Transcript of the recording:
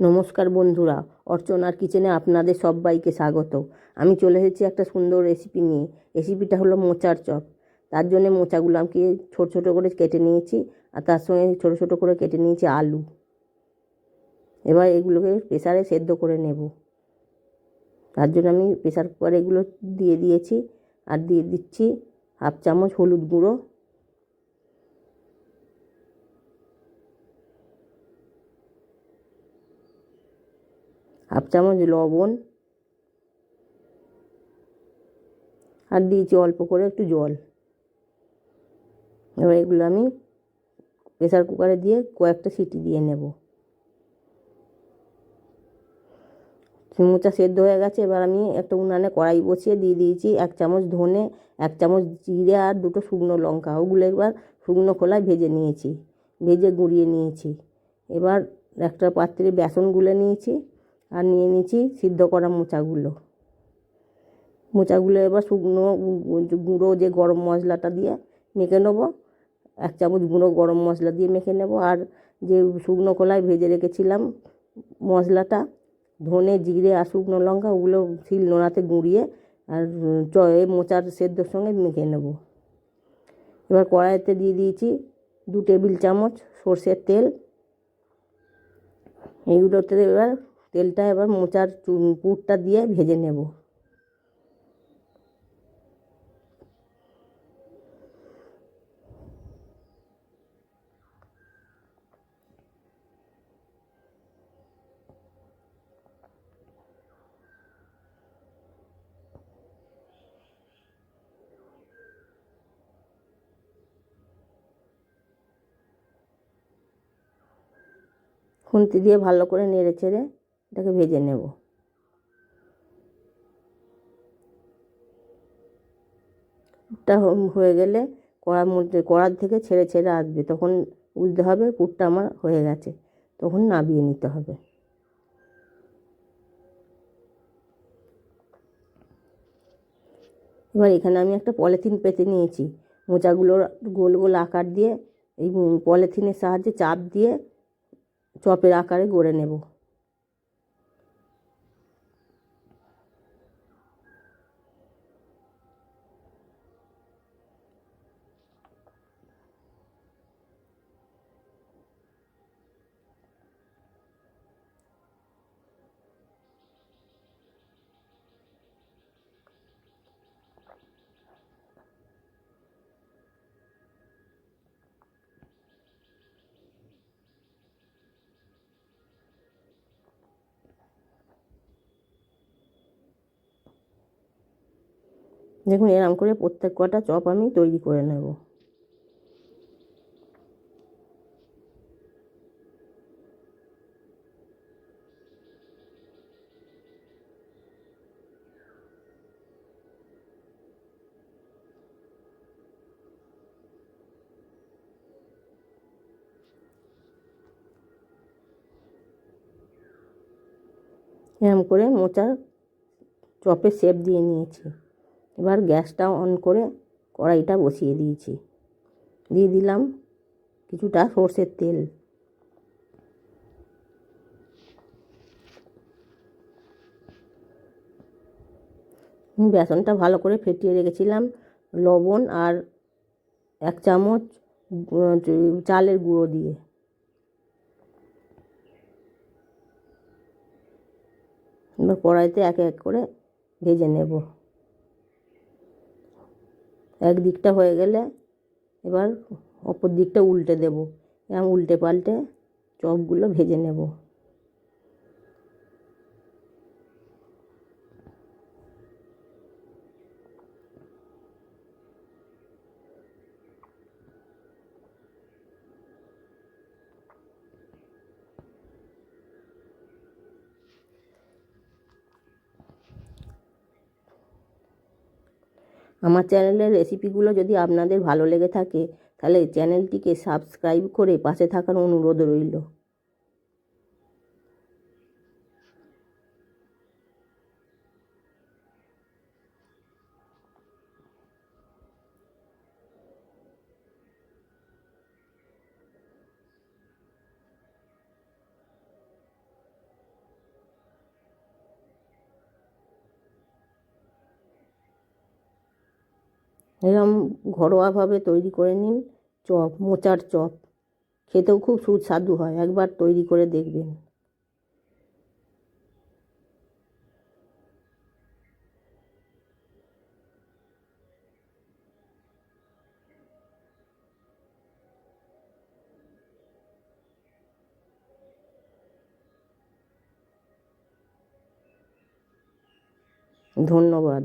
নমস্কার বন্ধুরা, অর্চনার কিচেনে আপনাদের সবাইকে স্বাগত। আমি চলে এসেছি একটা সুন্দর রেসিপি নিয়ে। রেসিপিটা হলো মোচার চপ। তার জন্য মোচাগুলো আমি ছোটো ছোটো করে কেটে নিয়েছি আর তার সঙ্গে ছোটো ছোটো করে কেটে নিয়েছি আলু। এবার এগুলোকে প্রেসারে সেদ্ধ করে নেব। তার জন্য আমি প্রেসার কুকারে এগুলো দিয়ে দিয়েছি। আর দিয়ে দিচ্ছি হাফ চামচ হলুদ গুঁড়ো। হাফ চামচ লবণ। আর দিয়েছি অল্প করে একটু জল। এবার এগুলো আমি প্রেসার কুকারে দিয়ে কয়েকটা সিটি দিয়ে নেব। মোচা সেদ্ধ হয়ে গেছে, এবার আমি একটা উনানে কড়াই বসিয়ে দিয়ে দিয়েছি এক চামচ ধনে, এক চামচ জিরে আর দুটো শুকনো লঙ্কা। ওগুলো এবার শুকনো খোলায় ভেজে নিয়েছি, ভেজে গুঁড়িয়ে নিয়েছি। এবার একটা পাত্রে বেসন গুলে নিয়েছি। আর নিয়ে নিয়েছি সিদ্ধ করা মোচাগুলো। মোচাগুলো এবার শুকনো গুঁড়ো যে গরম মশলাটা দিয়ে মেখে নেব। এক চামচ গুঁড়ো গরম মশলা দিয়ে মেখে নেব। আর যে শুকনো কলায় ভেজে রেখেছিলাম মশলাটা, ধনে, জিরে আর শুকনো লঙ্কা, ওগুলো শিল নোড়াতে গুঁড়িয়ে আর চয়ে মোচার সেদ্ধর সঙ্গে মেখে নেব। এবার কড়াইতে দিয়ে দিয়েছি দু টেবিল চামচ সর্ষের তেল। এইগুলোতে এবার তেলটা এবার মোচার পুরটা দিয়ে ভেজে নেব। খুন্তি দিয়ে ভালো করে নেড়ে চেড়ে এটাকে ভেজে নেব। পুরটা হয়ে গেলে কড়ার মধ্যে, কড়ার থেকে ছেড়ে ছেড়ে আসবে, তখন বুঝতে হবে পুরটা আমার হয়ে গেছে, তখন নাবিয়ে নিতে হবে। এবার এখানে আমি একটা পলিথিন পেতে নিয়েছি, মোচাগুলোর গোল গোল আকার দিয়ে, এই পলিথিনের সাহায্যে চাপ দিয়ে চপের আকারে গড়ে নেব। দেখুন, এরম করে প্রত্যেক কটা চপ আমি তৈরি করে নেব। এরম করে মোচার চপের শেপ দিয়ে নিয়েছি। এবার গ্যাসটা অন করে কড়াইটা বসিয়ে দিয়েছি। দিয়ে দিলাম কিছুটা সর্ষের তেল। বেসনটা ভালো করে ফেটিয়ে রেখেছিলাম। লবণ আর এক চামচ চালের গুঁড়ো দিয়ে। কড়াইতে এক এক করে ভেজে নেব। এক দিকটা হয়ে গেলে এবার অপর দিকটা উল্টে দেবো। এরকম উল্টে পাল্টে চপগুলো ভেজে নেব। আমার চ্যানেলের রেসিপিগুলো যদি আপনাদের ভালো লেগে থাকে, তাহলে চ্যানেলটিকে সাবস্ক্রাইব করে পাশে থাকার অনুরোধ রইল। এরম ঘরোয়াভাবে তৈরি করে নিন চপ, মোচার চপ। খেতেও খুব সুস্বাদু হয়, একবার তৈরি করে দেখবেন। ধন্যবাদ।